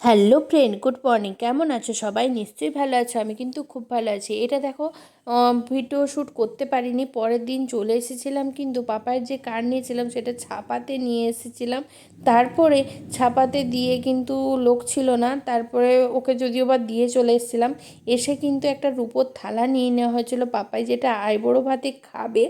Hello friend good morning কেমন আছো? সবাই নিশ্চয়ই ভালো আছো, আমি কিন্তু খুব ভালো আছি। এটা দেখো ভিডিও শ্যুট করতে পারিনি, পরের দিন চলে এসেছিলাম, কিন্তু পাপায়ের যে কার নিয়েছিলাম সেটা ছাপাতে নিয়ে এসেছিলাম। তারপরে ছাপাতে দিয়ে কিন্তু লোক ছিল না, তারপরে ওকে যদিও বা দিয়ে চলে এসেছিলাম, এসে কিন্তু একটা রূপোর থালা নিয়ে নেওয়া হয়েছিল। পাপাই যেটা আইবড়ো ভাতে খাবে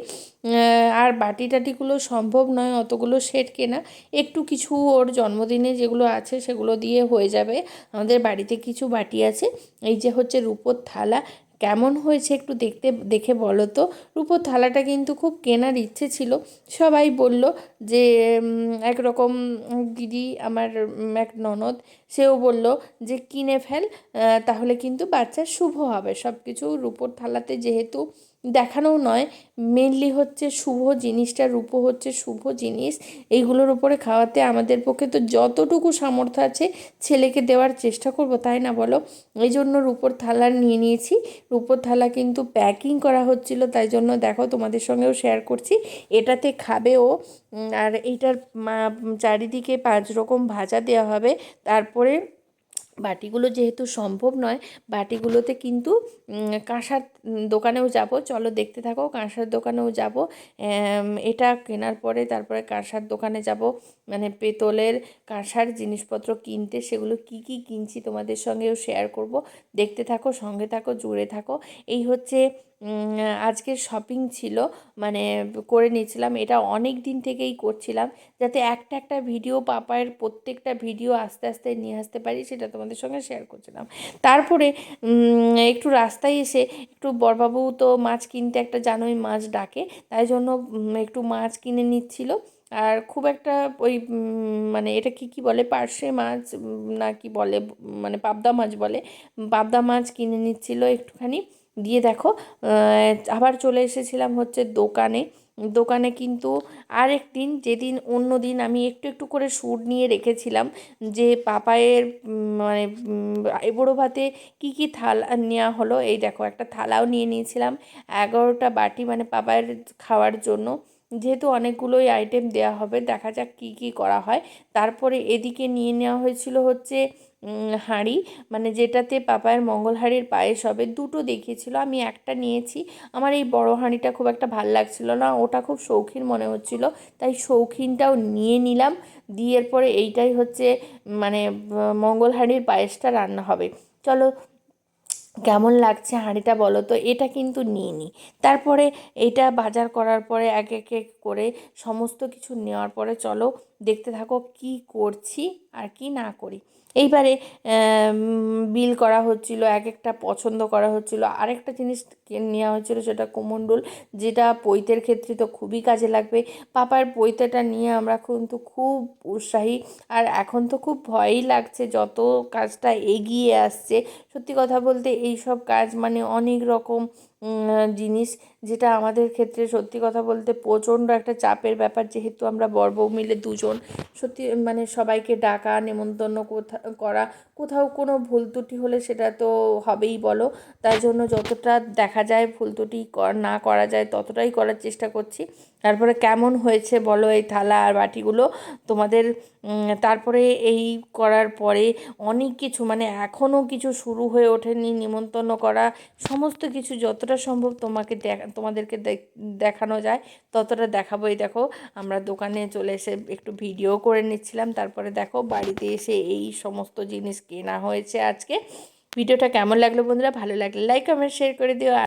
আর বাটি টাটিগুলো সম্ভব নয়, অতগুলো সেট কেনা, একটু কিছু ওর জন্মদিনে যেগুলো আছে সেগুলো দিয়ে হয়ে যাবে। আমাদের বাড়িতে কিছু বাটি আছে, এই যে হচ্ছে রূপোর থালা কেমন হয়েছে একটু দেখতে, দেখে বলো তো। রূপোর থালাটা কিন্তু খুব কেনার ইচ্ছে ছিল। সবাই বলল যে একরকম দিদি, আমার এক ননদ, সেও বলল যে, কিনে ফেল তাহলে কিন্তু বাচ্চার শুভ হবে। সব কিছু রূপোর থালাতে যেহেতু দেখানোও নয় মেনলি হচ্ছে শুভ জিনিসটা, রূপো হচ্ছে শুভ জিনিস। এইগুলোর উপরে খাওয়াতে আমাদের পক্ষে তো যতটুকু সামর্থ্য আছে ছেলেকে দেওয়ার চেষ্টা করব, তাই না বলো? এই জন্য রূপোর থালা নিয়ে নিয়েছি। রূপোর থালা কিন্তু প্যাকিং করা হচ্ছিল, তাই জন্য দেখো তোমাদের সঙ্গেও শেয়ার করছি। এটাতে খাবে ও আর এইটার চারিদিকে পাঁচ রকম ভাজা দেওয়া হবে। তারপরে বাটিগুলো যেহেতু সম্ভব নয়, বাটিগুলোতে কিন্তু কাঁসার দোকানেও যাব। চলো দেখতে থাকো, কাঁসার দোকানেও যাব। এটা কেনার পরে তারপরে কাঁসার দোকানে যাব। মানে পেতলের কাঁসার জিনিসপত্র কিনতে, সেগুলো কি কি কিনছি তোমাদের সঙ্গেও শেয়ার করব। দেখতে থাকো, সঙ্গে থাকো, জুড়ে থাকো। এই হচ্ছে আজকের শপিং ছিল মানে করে নিয়েছিলাম, এটা অনেক দিন থেকেই করছিলাম, যাতে একটা একটা ভিডিও পাপায়ের প্রত্যেকটা ভিডিও আস্তে আস্তে নিয়ে আসতে পারি, সেটা তোমাদের সঙ্গে শেয়ার করছিলাম। তারপরে একটু রাস্তায় এসে একটু বরবাবু তো মাছ কিনতে একটা জানোই মাছ ডাকে, তাই জন্য একটু মাছ কিনে নিচ্ছিল, আর খুব একটা ওই মানে এটা কি কি বলে, পার্শে মাছ না কি বলে মানে পাবদা মাছ বলে, পাবদা মাছ কিনে নিচ্ছিল একটুখানি দিয়ে দেখো আবার চলে এসেছিলাম হচ্ছে দোকানে। দোকানে কিন্তু আরেক দিন, যেদিন অন্য দিন আমি একটু একটু করে সুর নিয়ে রেখেছিলাম যে পাপায়ের মানে এবড়ো ভাতে কী কী থালা নেওয়া হলো, এই দেখো একটা থালাও নিয়ে নিয়েছিলাম। এগারোটা বাটি মানে পাপায়ের খাওয়ার জন্য। যেহেতু অনেকগুলোই আইটেম দেওয়া হবে, দেখা যাক কী কী করা হয়। তারপরে এদিকে নিয়ে নেওয়া হয়েছিল হচ্ছে হাঁড়ি। মানে যেটাতে পাপায়ের মঙ্গল হাঁড়ির পায়েস হবে, দুটো দেখিয়েছিল। আমি একটা নিয়েছি। আমার এই বড় হাঁড়িটা খুব একটা ভালো লাগছিল না, ওটা খুব শৌখিন মনে হচ্ছিল। তাই শৌখিনটাও নিয়ে নিলাম। দিয়ে পরে এইটাই হচ্ছে মানে মঙ্গল হাঁড়ির পায়েসটা রান্না হবে। চলো কেমন লাগছে হাঁড়িটা বলো তো? এটা কিন্তু নিয়ে নিই তারপরে এটা বাজার করার পরে এক এক এক করে সমস্ত কিছু নেওয়ার পরে চলো দেখতে থাকো কি করছি আর কি না করি। এইবারে বিল করা হচ্ছিল এক একটা পছন্দ করা হচ্ছিল। আরেকটা জিনিস নেওয়া হচ্ছিল সেটা কোমণ্ডল, যেটা পৈতের ক্ষেত্রে তো খুবই কাজে লাগবে। পাপার পৈতেটা নিয়ে আমরা কিন্তু খুব উৎসাহী, আর এখন তো খুব ভয়ই লাগছে যত কাজটা এগিয়ে আসছে। সত্যি কথা বলতে এই সব কাজ মানে অনেক রকম জিনিস যেটা আমাদের ক্ষেত্রে সত্যি কথা বলতে প্রচণ্ড একটা চাপের ব্যাপার, যেহেতু আমরা বর বউ মিলে দুজন। সত্যি মানে সবাইকে ডাকা, নেমন্তন্ন কোথা, করা, কোথাও কোনো ভুল ত্রুটি হলে সেটা তো হবেই বলো। তাই জন্য যতটা দেখা যায় ভুল ত্রুটি না করা যায় ততটাই করার চেষ্টা করছি। তারপরে কেমন হয়েছে বলো এই থালা আর বাটিগুলো? তোমাদের তারপরে এই করার পরে অনেক কিছু মানে এখনও কিছু শুরু হয়ে ওঠেনি নিমন্ত্রণ করা, সমস্ত কিছু যতটা সম্ভব তোমাকে তোমাদেরকে দেখানো যায়, ততটা দেখাবোই। দেখো, আমরা দোকানে চলে এসে একটু ভিডিও করে নিচ্ছিলাম। তারপরে দেখো, বাড়িতে এসে এই সমস্ত জিনিস কেনা হয়েছে আজকে। ভিডিওটা কেমন লাগল বন্ধুরা? ভালো লাগলে লাইক কমেন্ট শেয়ার করে দিও।